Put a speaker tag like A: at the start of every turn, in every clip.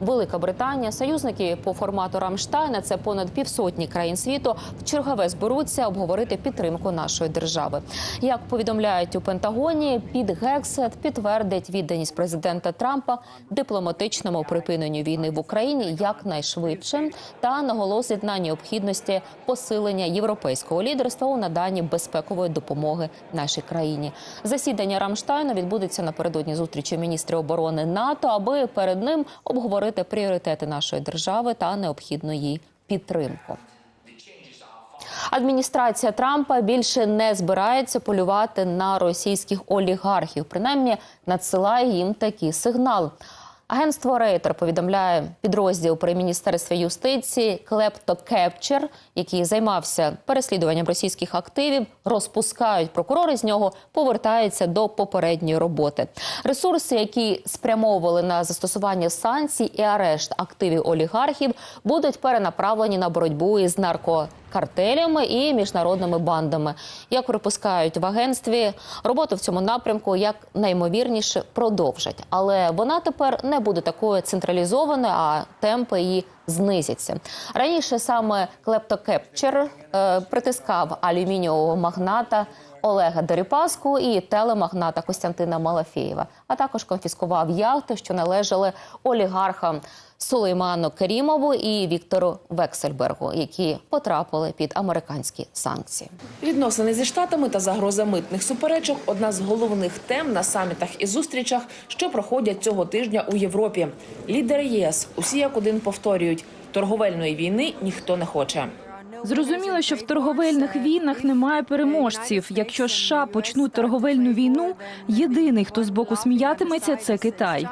A: Велика Британія, союзники по формату Рамштайна, це понад півсотні країн світу, в чергове зберуться обговорити підтримку нашої держави. Як повідомляють у Пентагоні, під Гексет підтвердить відданість президента Трампа дипломатичному припиненню війни в Україні якнайшвидше та наголосить на необхідності посилення європейського лідерства у наданні безпекової допомоги нашій країні. Засідання Рамштайну відбудеться напередодні зустрічі міністрів оборони НАТО, аби перед ним обговорити пріоритети нашої держави та необхідну їй підтримку. Адміністрація Трампа більше не збирається полювати на російських олігархів. Принаймні надсилає їм такий сигнал. Агентство Рейтер повідомляє підрозділ при міністерстві юстиції Клепто Кепчер, який займався переслідуванням російських активів, розпускають прокурори з нього, повертаються до попередньої роботи. Ресурси, які спрямовували на застосування санкцій і арешт активів олігархів, будуть перенаправлені на боротьбу із нарко картелями і міжнародними бандами. Як припускають в агентстві, роботу в цьому напрямку як наймовірніше продовжать, але вона тепер не буде такою централізованою, а темпи її знизяться. Раніше саме Клептокепчер е, притискав алюмінієвого магната. Олега Дерипаску і телемагната Костянтина Малафєєва, а також конфіскував яхти, що належали олігархам Сулейману Керімову і Віктору Вексельбергу, які потрапили під американські санкції.
B: Відносини зі штатами та загроза митних суперечок одна з головних тем на самітах і зустрічах, що проходять цього тижня у Європі. Лідери ЄС усі як один повторюють: торговельної війни ніхто не хоче.
C: Зрозуміло, що в торговельних війнах немає переможців. Якщо США почнуть торговельну війну, єдиний, хто з боку сміятиметься, це Китай.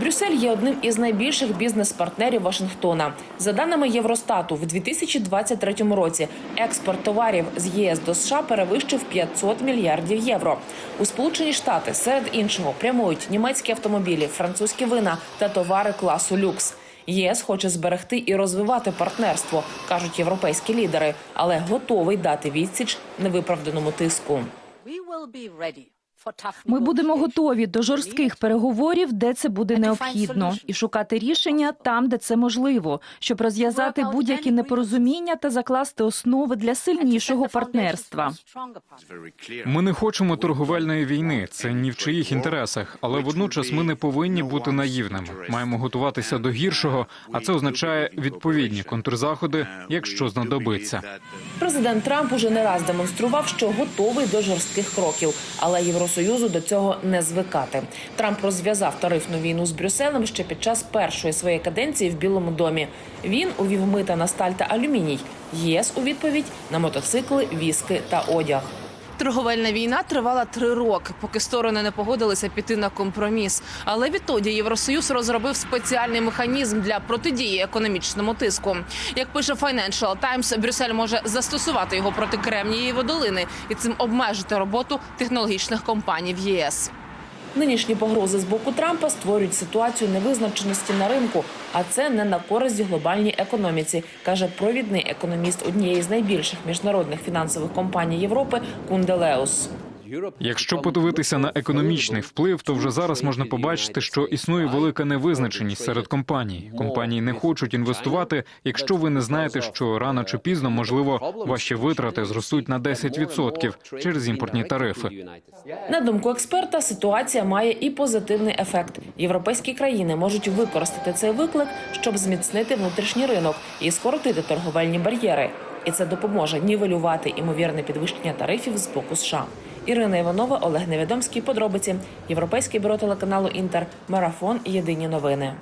B: Брюссель є одним із найбільших бізнес-партнерів Вашингтона. За даними Євростату, в 2023 році експорт товарів з ЄС до США перевищив 500 мільярдів євро. У Сполучені Штати серед іншого прямують німецькі автомобілі, французькі вина та товари класу люкс. ЄС хоче зберегти і розвивати партнерство, кажуть європейські лідери, але готовий дати відсіч невиправданому тиску.
C: Ми будемо готові до жорстких переговорів, де це буде необхідно, і шукати рішення там, де це можливо, щоб розв'язати будь-які непорозуміння та закласти основи для сильнішого партнерства.
D: Ми не хочемо торговельної війни. Це ні в чиїх інтересах, але водночас ми не повинні бути наївними. Маємо готуватися до гіршого, а це означає відповідні контрзаходи, якщо знадобиться.
B: Президент Трамп уже не раз демонстрував, що готовий до жорстких кроків, але Євросоюзу до цього не звикати. Трамп розв'язав тарифну війну з Брюсселем ще під час першої своєї каденції в Білому домі. Він увів мита на сталь та алюміній. ЄС у відповідь на мотоцикли, віски та одяг.
E: Торговельна війна тривала три роки, поки сторони не погодилися піти на компроміс. Але відтоді Євросоюз розробив спеціальний механізм для протидії економічному тиску. Як пише Financial Times, Брюссель може застосувати його проти Кремнієвої долини і цим обмежити роботу технологічних компаній в ЄС.
B: Нинішні погрози з боку Трампа створюють ситуацію невизначеності на ринку, а це не на користь глобальній економіці, каже провідний економіст однієї з найбільших міжнародних фінансових компаній Європи Кунделеус.
D: Якщо подивитися на економічний вплив, то вже зараз можна побачити, що існує велика невизначеність серед компаній. Компанії не хочуть інвестувати, якщо ви не знаєте, що рано чи пізно можливо ваші витрати зростуть на 10% через імпортні тарифи.
B: На думку експерта, ситуація має і позитивний ефект. Європейські країни можуть використати цей виклик, щоб зміцнити внутрішній ринок і скоротити торговельні бар'єри. І це допоможе нівелювати імовірне підвищення тарифів з боку США. Ірина Іванова, Олег Невідомський. Подробиці. Європейське бюро телеканалу Інтер. Марафон. Єдині новини.